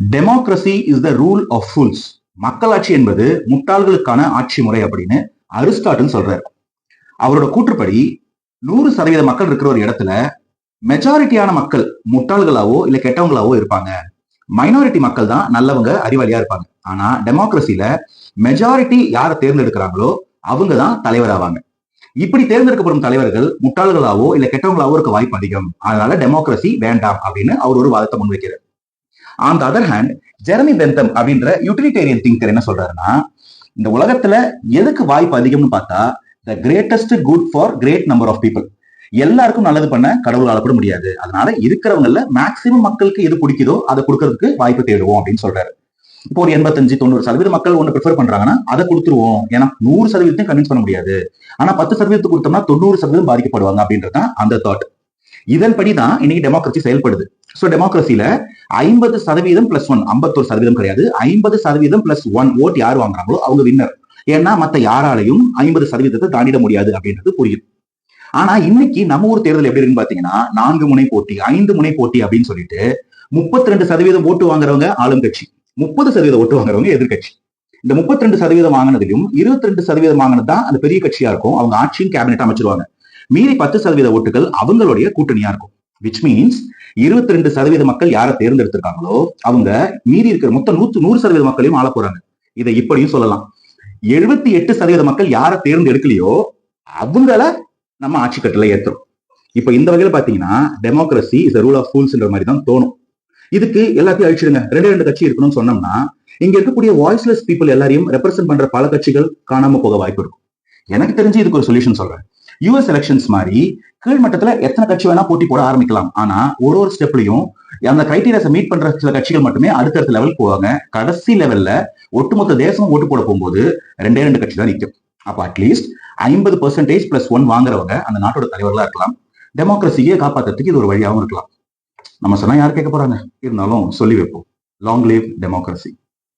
Democracy is the rule of fools மக்களாட்சி என்பது முட்டாள்களுக்கான ஆட்சி முறை அப்படின்னு அரிஸ்டாட்டில் சொல்றாரு. அவரோட கூற்றுப்படி நூறு சதவீத மக்கள் இருக்கிற ஒரு இடத்துல மெஜாரிட்டியான மக்கள் முட்டாள்களாவோ இல்ல கெட்டவங்களாவோ இருப்பாங்க. மைனாரிட்டி மக்கள் தான் நல்லவங்க அறிவாளியா இருப்பாங்க. ஆனா டெமோக்ரஸில மெஜாரிட்டி யாரை தேர்ந்தெடுக்கிறாங்களோ அவங்க தான் தலைவர் ஆவாங்க. இப்படி தேர்ந்தெடுக்கப்படும் தலைவர்கள் முட்டாள்களாவோ இல்ல கெட்டவங்களாவோ இருக்க வாய்ப்பு அதிகம். அதனால டெமோக்ரஸி வேண்டாம் அப்படின்னு அவர் ஒரு வாதத்தை முன்வைக்கிறார். On the other hand Jeremy Bentham அப்படின்ற யூட்டிலிட்டேரியன் திங்கர் என்ன சொல்றாருன்னா இந்த உலகத்துல எதுக்கு வாய்ப்பு அதிகம்னு பார்த்தா the greatest good for great number of people எல்லாருக்கும் நல்லது பண்ண கடவுளால் கூட முடியாது. அதனால இருக்கிறவங்கல மேக்சிமம் மக்களுக்கு எது பிடிக்குதோ அதை கொடுக்கறதுக்கு வாய்ப்பு தேடுவோம் அப்படின்னு சொல்றாரு. இப்போ ஒரு எண்பத்தஞ்சு தொண்ணூறு சதவீத மக்கள் ஒன்று ப்ரிஃபர் பண்றாங்கன்னா அதை கொடுத்துருவோம். ஏன்னா நூறு சதவீதத்தையும் கன்வின்ஸ் பண்ண முடியாது. ஆனா பத்து சதவீதத்துக்கு கொடுத்தோம்னா தொண்ணூறு சதவீதம் பாதிக்கப்படுவாங்க அப்படின்றது தான் அந்த தாட் இதன்படி தான் இன்னைக்கு டெமோக்ரஸி செயல்படுது. ஸோ டெமோக்ரஸில ஐம்பது சதவீதம் பிளஸ் ஒன் ஐம்பத்தொரு சதவீதம் கிடையாது. ஐம்பது சதவீதம் பிளஸ் ஒன் ஓட் யார் வாங்குறாங்களோ அவங்க வின்னர் ஏன்னா மத்த யாராலையும் ஐம்பது சதவீதத்தை தாண்டிட முடியாது அப்படின்றது புரியுது. ஆனா இன்னைக்கு நம்ம ஊர் தேர்தல் எப்படி இருக்குன்னு பாத்தீங்கன்னா நான்கு முனை போட்டி ஐந்து முனை போட்டி அப்படின்னு சொல்லிட்டு முப்பத்தி ரெண்டு சதவீதம் ஓட்டு வாங்குறவங்க ஆளும் கட்சி. முப்பது சதவீதம் ஓட்டு வாங்குறவங்க எதிர்கட்சி இந்த முப்பத்தி ரெண்டு சதவீதம் வாங்கினதிலும் இருபத்தி ரெண்டு சதவீதம் வாங்கினது தான் அந்த பெரிய கட்சியா இருக்கும். அவங்க ஆட்சியும் கேபினெட் அமைச்சிருவாங்க. மீறி பத்து சதவீத ஓட்டுகள் அவங்களுடைய கூட்டணியா இருக்கும். விச் மீன்ஸ் இருபத்தி ரெண்டு சதவீத மக்கள் யாரை தேர்ந்தெடுத்திருக்காங்களோ அவங்க மீறி இருக்கிற மொத்தம் நூத்து நூறு சதவீத மக்களையும் ஆள போறாங்க. இதை இப்படியும் சொல்லலாம். எழுபத்தி எட்டு சதவீத மக்கள் யாரை தேர்ந்தெடுக்கலையோ அவங்கள நம்ம ஆட்சி கட்டளை ஏத்துறோம். இப்ப இந்த வகையில பாத்தீங்கன்னா டெமோக்ரஸி இஸ் ரூல் ஆஃப் ஃபூல்ஸ்ன்ற மாதிரி தான் தோணும். இதுக்கு எல்லாத்தையும் அழிச்சிடுங்க. ரெண்டு ரெண்டு கட்சி இருக்கணும்னு சொன்னோம்னா இங்க இருக்கக்கூடிய வாய்ஸ்லெஸ் பீப்புள் எல்லாரையும் ரெப்ரசென்ட் பண்ற பல கட்சிகள் காணாம போக வாய்ப்பு இருக்கும். எனக்கு தெரிஞ்சு இதுக்கு ஒரு சொல்யூஷன் சொல்றேன். யூஎஸ் எலெக்ஷன்ஸ் மாதிரி கீழ்மட்டத்துல எத்தனை கட்சி வேணா போட்டி போட ஆரம்பிக்கலாம். ஆனா ஒரு ஒரு ஸ்டெப்லயும் அந்த கிரைட்டீரியாஸை மீட் பண்ற சில கட்சிகள் மட்டுமே அடுத்தடுத்த லெவலுக்கு போவாங்க. கடைசி லெவல்ல ஒட்டுமொத்த தேசமும் ஓட்டு போட போகும்போது ரெண்டே ரெண்டு கட்சி தான் நிற்கும் அப்ப அட்லீஸ்ட் ஐம்பது பர்சன்டேஜ் பிளஸ் ஒன் வாங்குறவங்க அந்த நாட்டோட தலைவர்களா இருக்கலாம். டெமோக்ரஸியை காப்பாத்துறதுக்கு இது ஒரு வழியாகவும் இருக்கலாம். நம்ம சொன்னா யார் கேட்க போறாங்க? இருந்தாலும் சொல்லி வைப்போம். Long live democracy